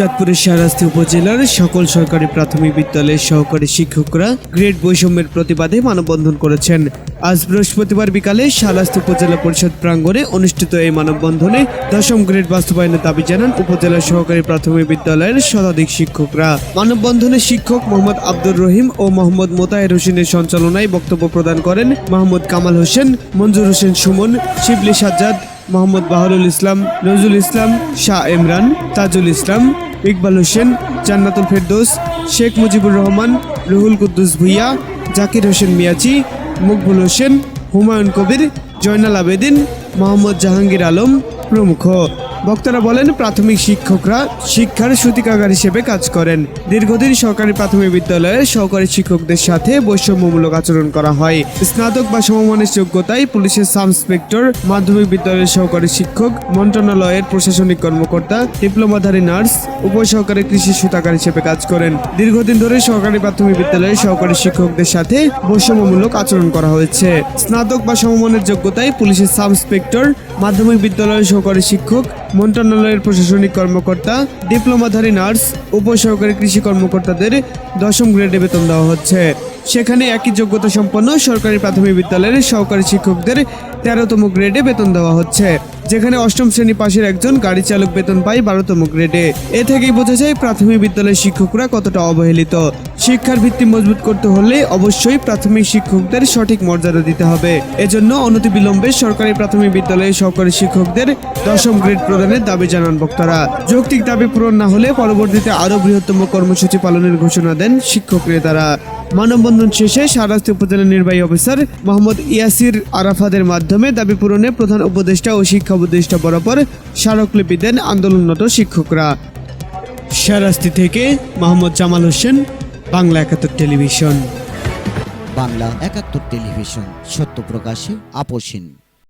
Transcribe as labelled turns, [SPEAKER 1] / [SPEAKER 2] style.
[SPEAKER 1] চাঁদপুরের শাহরাস্তি উপজেলার সকল সরকারি প্রাথমিক বিদ্যালয়ের সহকারী শিক্ষকরা গ্রেড বৈষম্যের প্রতিবাদে মানববন্ধন করেছেন। আজ বৃহস্পতিবার বিকালে শাহরাস্তি উপজেলা পরিষদ প্রাঙ্গণে অনুষ্ঠিত এই মানববন্ধনে দশম গ্রেড বাস্তবায়নের দাবি জানান উপজেলা সহকারী প্রাথমিক বিদ্যালয়ের শতাধিক শিক্ষকরা। মানববন্ধনে শিক্ষক মোহাম্মদ আব্দুর রহিম ও মোহাম্মদ মোতাহের হোসেনের সঞ্চালনায় বক্তব্য প্রদান করেন মাহমুদ কামাল হোসেন, মঞ্জুর হোসেন সুমন, শিবলি সাজ্জাদ, মোহাম্মদ বাহরুল ইসলাম, নজরুল ইসলাম, শাহ ইমরান, তাজুল ইসলাম ইকবাল হোসেন, জান্নাতুল ফেরদোস, শেখ মুজিবুর রহমান, রুহুল কুদ্দুস ভুইয়া, জাকির হোসেন মিয়াচি, মকবুল হোসেন, হুমায়ুন কবির, জয়নাল আবেদিন, মোহাম্মদ জাহাঙ্গীর আলম প্রমুখ। বক্তারা বলেন, প্রাথমিক শিক্ষকরা শিক্ষার সূতিকাগার হিসেবে কাজ করেন। দীর্ঘদিন সরকারি প্রাথমিক বিদ্যালয়ে সহকারী শিক্ষকদের সাথে বৈষম্যমূলক আচরণ করা হয়। স্নাতক বা সমমানের যোগ্যতায় পুলিশের সাব ইন্সপেক্টর, মাধ্যমিক বিদ্যালয়ের সহকারী শিক্ষক, মন্ত্রণালয়ের প্রশাসনিক কর্মকর্তা, ডিপ্লোমাধারী নার্স, উপসহকারী কৃষি সূতাকার হিসেবে কাজ করেন। দীর্ঘদিন ধরে সরকারি প্রাথমিক বিদ্যালয়ের সহকারী শিক্ষকদের সাথে বৈষম্যমূলক আচরণ করা হয়েছে। স্নাতক বা সমমানের যোগ্যতায় পুলিশের সাব ইন্সপেক্টর, মাধ্যমিক বিদ্যালয়ের সহকারী শিক্ষক মন্ত্রণালয়ের প্রশাসনিক কর্মকর্তা, ডিপ্লোমাধারী নার্স, উপসহকারী কৃষি কর্মকর্তাদের দশম গ্রেডে বেতন দেওয়া হচ্ছে। সেখানে একই যোগ্যতা সম্পন্ন সরকারি প্রাথমিক বিদ্যালয়ের সহকারী শিক্ষকদের তেরোতম গ্রেডে বেতন দেওয়া হচ্ছে। যেখানে অষ্টম শ্রেণি পাশের একজন গাড়ি চালক বেতন পায় বারোতম গ্রেডে। এ থেকেই বোঝা যায় প্রাথমিক বিদ্যালয়ের শিক্ষকরা কতটা অবহেলিত। শিক্ষার ভিত্তি মজবুত করতে হলে অবশ্যই প্রাথমিক শিক্ষকদের সঠিক মর্যাদা দিতে হবে। এজন্য অনতিবিলম্বে সরকারি প্রাথমিক বিদ্যালয়ের সহকারী শিক্ষকদের দশম গ্রেড প্রদানের দাবি জানান বক্তারা যৌক্তিক দাবি পূরণ না হলে পরবর্তীতে আরও বৃহত্তম কর্মসূচি পালনের ঘোষণা দেন শিক্ষক নেতারা। মানববন্ধন শেষে সারাস্তি উপজেলা নির্বাহী অফিসার মোহাম্মদ ইয়াসির আরাফাদের মাধ্যমে দাবি পূরণে প্রধান উপদেষ্টা ও শিক্ষা উপদেষ্টা বরাবর স্মারকলিপি দেন আন্দোলনরত শিক্ষকরা। সারাস্তি থেকে মোহাম্মদ জামাল হোসেন, বাংলা একাত্তর টেলিভিশন।
[SPEAKER 2] বাংলা একাত্তর টেলিভিশন, সত্য প্রকাশে আপোষহীন